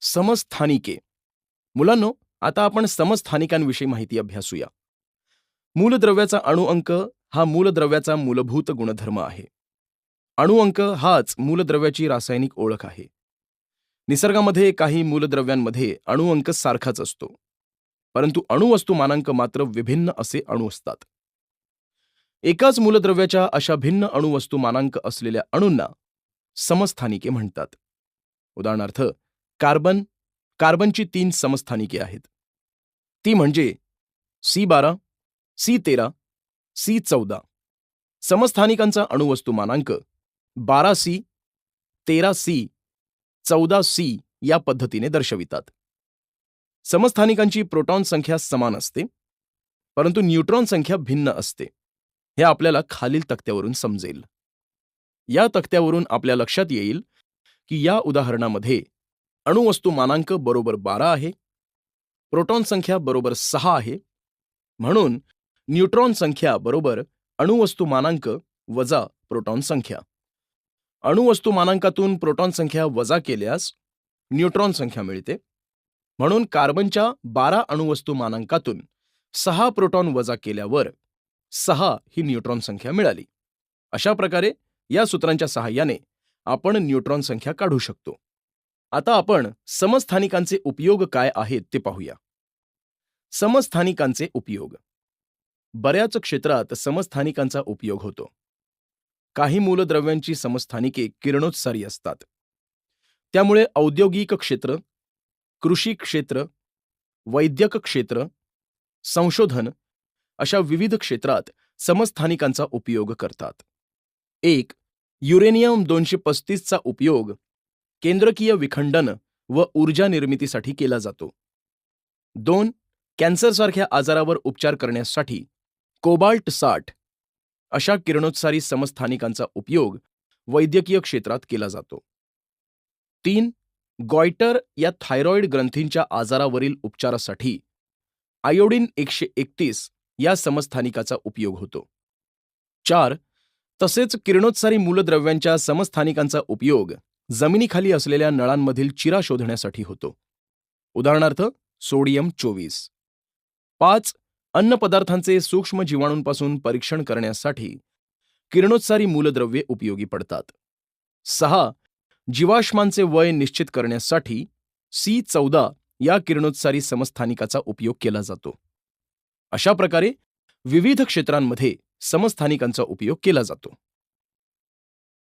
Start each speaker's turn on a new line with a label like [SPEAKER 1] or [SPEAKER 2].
[SPEAKER 1] समस्थानिके. मुलांनो आता आपण समस्थानिकांविषयी माहिती अभ्यासूया. मूलद्रव्याचा अणुअंक हा मूलद्रव्याचा मूलभूत गुणधर्म आहे. अणुअंक हाच मूलद्रव्याची रासायनिक ओळख आहे. निसर्गामध्ये काही मूलद्रव्यांमध्ये अणुअंक सारखाच असतो. परंतु अणुवस्तुमानांक मात्र विभिन्न असे अणू असतात. एकाच मूलद्रव्याच्या अशा भिन्न अणुवस्तुमानांक असलेल्या अणूंना समस्थानिके म्हणतात. उदाहरणार्थ कार्बन कार्बनची तीन समस्थानिके आहेत. ती म्हणजे सी बारा सी तेरा सी चौदा. समस्थानिकांचा अणुवस्तुमानांक बारा सी तेरा सी चौदा सी या पद्धतीने दर्शवितात. समस्थानिकांची प्रोटॉन संख्या समान असते परंतु न्यूट्रॉन संख्या भिन्न असते हे आपल्याला खालील तक्त्यावरून समजेल. या तक्त्यावरून आपल्या लक्षात येईल की या उदाहरणामध्ये अणुवस्तू मानांक बरोबर बारा आहे. प्रोटॉन संख्या बरोबर सहा आहे. म्हणून न्यूट्रॉन संख्या बरोबर अणुवस्तू मानांक वजा प्रोटॉन संख्या. अणुवस्तू मानांकातून प्रोटॉन संख्या वजा केल्यास न्यूट्रॉन संख्या मिळते. म्हणून कार्बनच्या बारा अणुवस्तू मानांकातून सहा प्रोटॉन वजा केल्यावर सहा ही न्यूट्रॉन संख्या मिळाली. अशा प्रकारे या सूत्रांच्या सहाय्याने आपण न्यूट्रॉन संख्या काढू शकतो. आता आपण समस्थानिकांचे उपयोग काय आहेत ते पाहूया. समस्थानिकांचे उपयोग. बऱ्याच क्षेत्रात समस्थानिकांचा उपयोग होतो. काही मूलद्रव्यांची समस्थानिके किरणोत्सारी असतात. त्यामुळे औद्योगिक क्षेत्र कृषी क्षेत्र वैद्यक क्षेत्र संशोधन अशा विविध क्षेत्रात समस्थानिकांचा उपयोग करतात. एक युरेनियम दोनशे पस्तीसचा उपयोग केंद्रकीय विखंडन व ऊर्जा निर्मितीसाठी केला जातो. दोन कॅन्सरसारख्या आजारावर उपचार करण्यासाठी कोबाल्ट साठ अशा किरणोत्सारी समस्थानिकांचा उपयोग वैद्यकीय क्षेत्रात केला जातो. तीन गॉयटर या थायरॉइड ग्रंथींच्या आजारावरील उपचारासाठी आयोडीन एकशे एकतीस या समस्थानिकाचा उपयोग होतो. चार तसेच किरणोत्सारी मूलद्रव्यांच्या समस्थानिकांचा उपयोग जमिनीखाली असलेल्या नळांमधील चिरा शोधण्यासाठी होतो. उदाहरणार्थ सोडियम चोवीस. पाच अन्नपदार्थांचे सूक्ष्म जीवाणूंपासून परीक्षण करण्यासाठी किरणोत्सारी मूलद्रव्ये उपयोगी पडतात. सहा जीवाश्मांचे वय निश्चित करण्यासाठी सी चौदा या किरणोत्सारी समस्थानिकाचा उपयोग केला जातो. अशा प्रकारे विविध क्षेत्रांमध्ये समस्थानिकांचा उपयोग केला जातो.